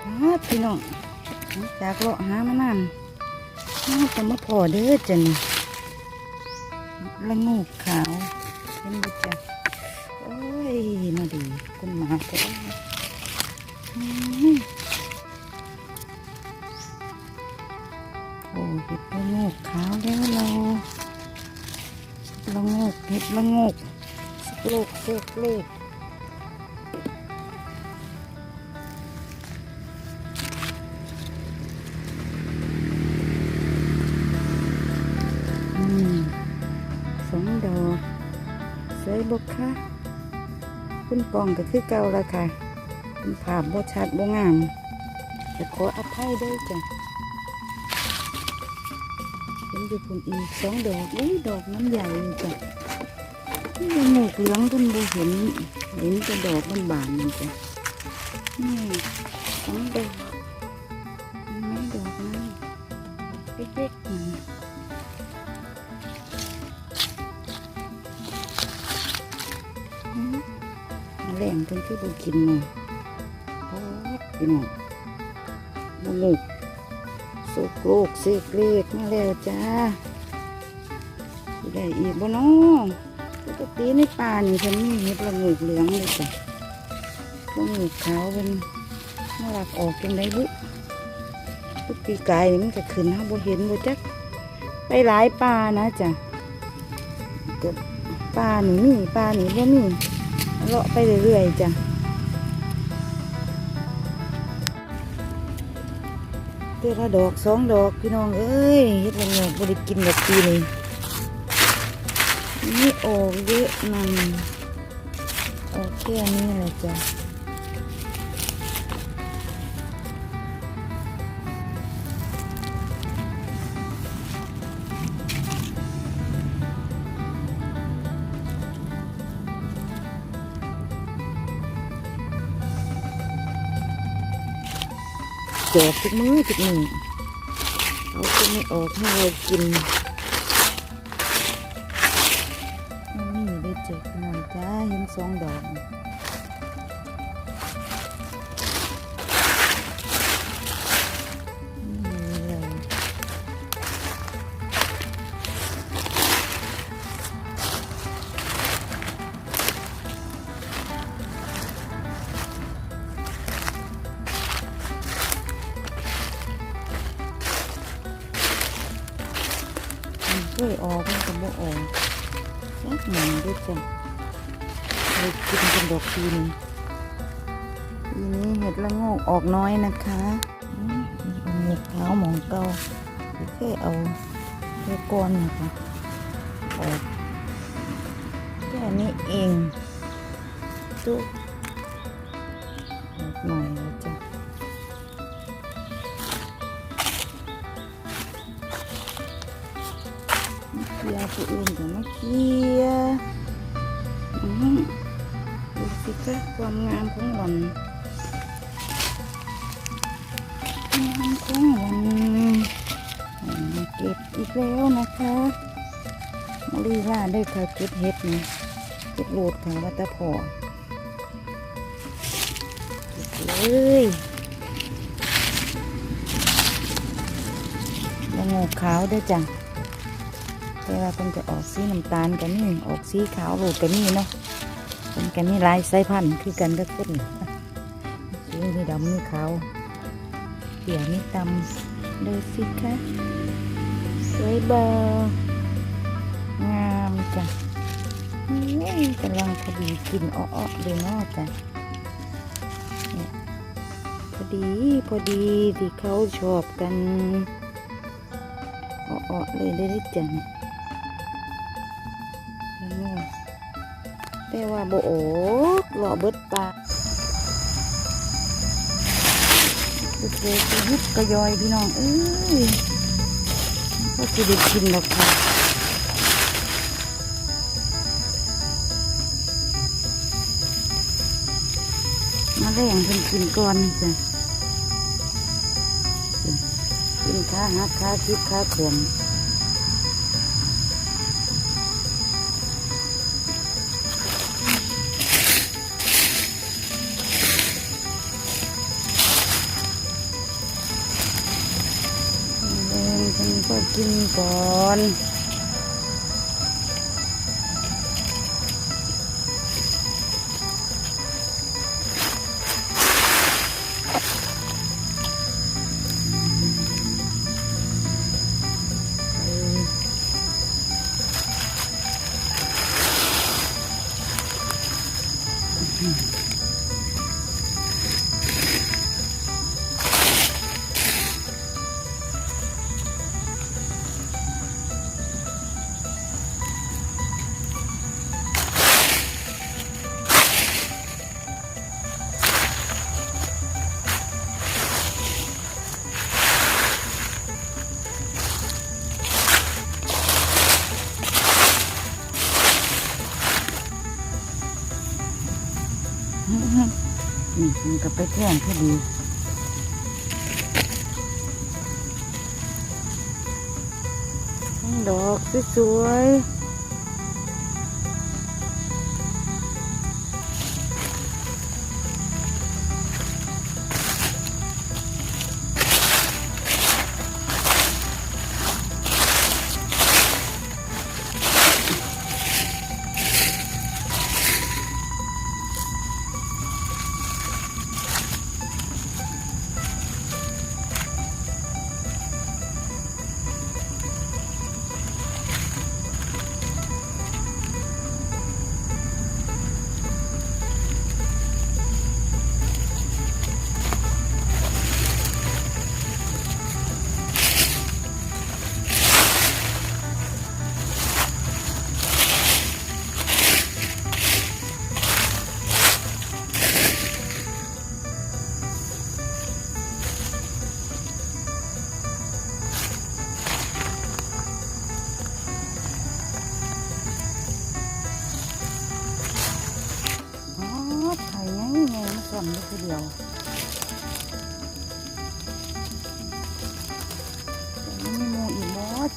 พี่น้องจากเลาะหามานานน่าจะมาพอเด้อจ้ะนี่ละงูกขาวเห็นบ่จ้ะโอ้ยมาดีคุณหมาก็ได้โอ้เห็ดละงูกขาวแล้วเราละงูกเห็ดละงูกสกโลกเสกเลก สวยบกค่ะคุณกองก็คือเก่าละค่ะคุณภาพบ่ชัดบงามแต่ขออภัยด้วยจ้ะเห็นอยู่คุณอีกสองดอกอุ้ยดอกน้ำใหญ่จ้ะนี่หมูกเหลืองคุณบ่เห็นเห็นแต่ดอกมันบานนี่จ้ะนี่สองดอกไม่ดอกนั้นเล็กๆนี่แงเพิ่นคือบ่กินเนาะโอ้พี่น้องบ่งูสุกโลกเสกเลกมาแล้วจ้าได้อีกบ่นาะปกติในป่านี่เพิ่นมีเห็ดละงูกเหลืองเลยจ้ะละงูกขาวเพิ่นมาลักออกจังไดบุทุกปีกายนี่มันก็ขึ้นเฮาบ่เห็นบ่จักไปหลายป่านะจ้ะป่านี่มีป่านี่บ่มี เลาะไปเรื่อยๆจ้ะเตือละดอกสองดอกพี่น้องเอ้ยเฮ็ดละงอกบริกินแบบปีนี้นี่ออกเยอะนั่นออกแค่นี้แหละจ้ะ จกทุกมื้อทุกมื้อเขาก็ไม่ออกให้เรากินนี่ได้แจกหน่อยจ้าเห็นสองดอก มันช่วยออกมันก็บ่ออกสักหนึ่งด้วยจ้ะเลยกินกันดอกทีนี้ทีนี้เห็ดละโงกออกน้อยนะคะอืมเอาเห็ดขาวหมองเก่าแค่เอาแค่ก้อนนะคะออกแค่นี้เองจุ๊บออกหน่อย ลียร์ผู้อื่นก็มาเคลียร์อื้อหือดูสิคะความงามของวันงามของวันอืมเก็บอีกแล้วนะคะมาลีลาได้ค่ะเก็บเห็ดนี่เก็บโหลดค่ะวัตถพอเก็บเลยล้วงูขาวได้จ้ะ แต่ว่าเพิ่นจะออกสีน้ำตาลกันนี่ออกสีขาวโหลดกันนี่เนาะเป็นกันนี่ลายสายพันธุ์คือกันกับคนสีนี่ดำนี่ขาวเขียวนี่ดำดูสิคะสวยเบอร์งามจ้ะนี่กำลังพอดีกินอ้อๆเลยเนาะจ้ะพอดีพอดีที่เขาชอบกันอ้อๆเลยได้จ้ะเนี่ย แต่ว่าโบโอกหล่อเบิดปาโอเคก็ยุบกระยอยพี่น้องเอ้ยก็จะได้กินหรอกค่ะมาแรงเพิ่นกินก่อนจ้ะกินข้าหักข้าคิดข้าเขื่อน คนก็กินก่อน นี่มันก็ไปแท่งพอดีดอกสวยๆ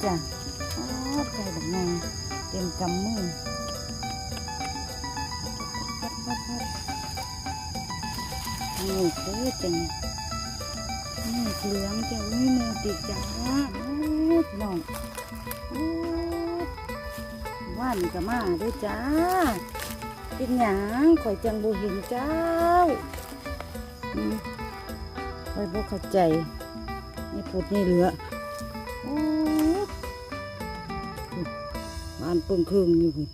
จ้ะอ๋อไข่แบบไงเต็มกำมือพัดพัดพัดนี่เพื่อจังนี่เหลืองจะอุ้ยหมูติดจ้าโอ้ยน้องว่านก็มาด้วยจ้า เป็นหยังข่อยจังบ่เห็นเจ้าอืมข่อยบ่เข้าใจนี่พูดนี่เหลือานเปิงเครื่องอยู่พุ่น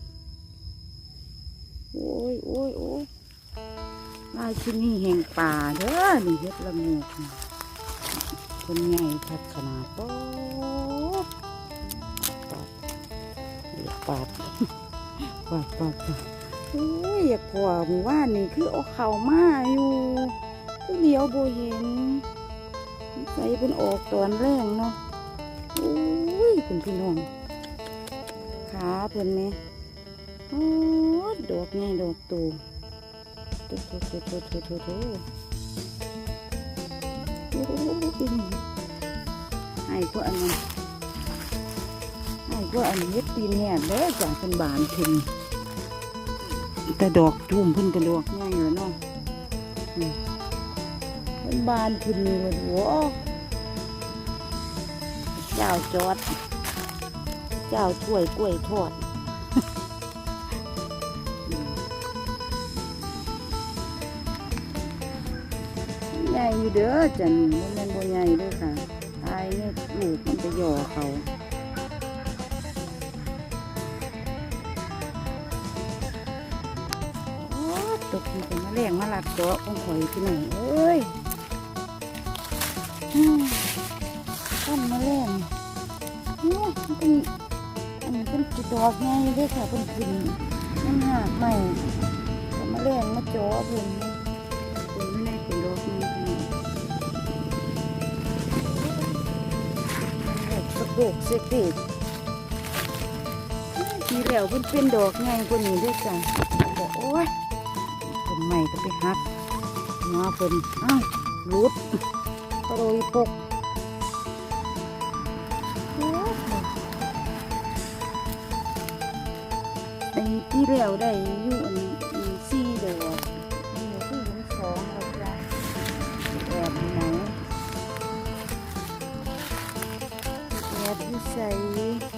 โอ้ยโอ้ยโอ้ยลาที่นี่แห่งป่าเด้อนี่เฮ็ดละโงูกนี่คนใหญ่ทัดขนาดปาดเรียกปาดปาดปาดปาดโอ้ยอยากพอหมู่ว่านนี่คือเอาเข่ามาอยู่คือเดียวโบเห็นใส่เป็นออกตอนแรงเนาะโอ้ยคุณพี่น้อง ขาเพิ่นไหมโอ้ดอกไงดอกตูตโตโตโตโตโตโตโอ้ให้พวกอันนั้นให้พวกอันนี้ตีนแหดเด้อจากเป็นบานถึงแต่ดอกทุ่มเพิ่นกระดอกง่ายเลยเนาะอืมเพิ่นบานขึ้นเลยโว้เจ้าจอด เจ้าช่วยกล้วยทอดใหญ่อยู่เด้อจันมันแม่นบ่ใหญ่ด้อค่ะตายเนี่ยลูกมันจะหย่อเขาโอ้ตกที่เป็นมะแรงมาหลักเจาะของข่อยพี่น้องเอ้ย ดอกไงเด้อค่ะเป็นขึ้นมันหักใหม่แต่มะแรงมาเจาะเพิ่นเป็นไม่ได้เป็นดอกไงพี่น้องโอ้สะโพกเสกเด็กทีแล้วเพิ่นเป็นดอกไงกว่านี้ด้วยจ้ะบอกโอ้ยต้นใหม่ก็ไปหักมาเพิ่นอ้าวรุดกระโดยปก ไอ้ที่แล้วได้อยู่อันอันสี่ดอกอันนี้คือทั้งสองแล้วจ้ะแอบอยู่ไหนแอใส่